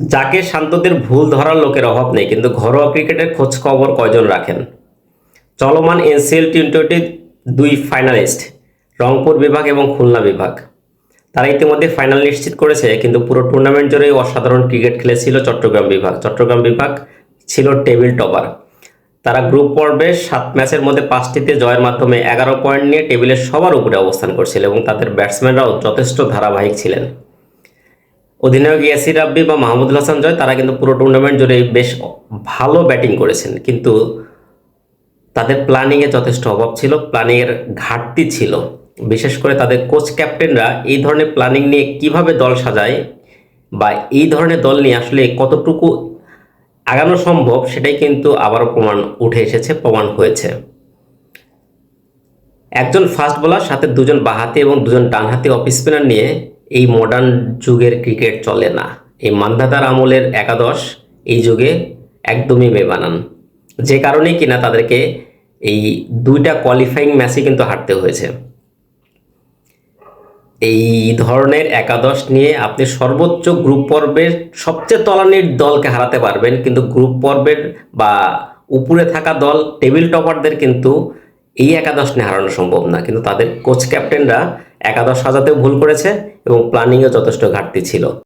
যাকে শান্তদের ভুল ধরার লোকের অভাব নেই, কিন্তু ঘরোয়া ক্রিকেটের খোঁজ খবর কয়জন রাখেন? চলমান এনসিএল টি টোয়েন্টি দুই ফাইনালিস্ট, রংপুর বিভাগ এবং খুলনা বিভাগ। তারা ইতিমধ্যে ফাইনাল নিশ্চিত করেছে, কিন্তু পুরো টুর্নামেন্ট জুড়েই অসাধারণ ক্রিকেট খেলেছিল চট্টগ্রাম বিভাগ। চট্টগ্রাম বিভাগ ছিল টেবিল টপার। তারা গ্রুপ পর্বে সাত ম্যাচের মধ্যে পাঁচটিতে জয়ের মাধ্যমে এগারো পয়েন্ট নিয়ে টেবিলের সবার উপরে অবস্থান করছিল এবং তাদের ব্যাটসম্যানরাও যথেষ্ট ধারাবাহিক ছিলেন। অধিনায়ক ইয়াসির রাব্বি বা মাহমুদুল হাসান জয়, তারা কিন্তু পুরো টুর্নামেন্ট জুড়ে বেশ ভালো ব্যাটিং করেছেন। কিন্তু তাদের প্ল্যানিংয়ে যথেষ্ট অভাব ছিল প্ল্যানিংয়ের ঘাটতি ছিল। বিশেষ করে তাদের কোচ ক্যাপ্টেনরা এই ধরনের প্ল্যানিং নিয়ে কীভাবে দল সাজায় বা এই ধরনের দল নিয়ে আসলে কতটুকু আগানো সম্ভব, সেটাই কিন্তু আবারও প্রমাণ উঠে এসেছে, প্রমাণ হয়েছে। একজন ফাস্ট বোলার সাথে দুজন বাহাতি এবং দুজন ডানহাতি অফ স্পিনার নিয়ে এই মডার্ন যুগের ক্রিকেট চলে না। এই মান্ধাতার আমলের একাদশ এই যুগে একদমই বেবানান। যে কারণেই কিনা তাদেরকে এই দুইটা কোয়ালিফাইং ম্যাচে কিন্তু হারতে হয়েছে। এই ধরনের একাদশ নিয়ে আপনি সর্বোচ্চ গ্রুপ পর্বের সবচেয়ে তলানির দলকে হারাতে পারবেন। কিন্তু গ্রুপ পর্বের বা উপরে থাকা দল টেবিল টপারদের কিন্তু এই একাদশ নিয়ে হারানো সম্ভব না, কিন্তু তাদের কোচ ক্যাপ্টেনরা একাদশ সাজাতেও ভুল করেছে এবং প্ল্যানিংয়ে যথেষ্ট ঘাটতি ছিল।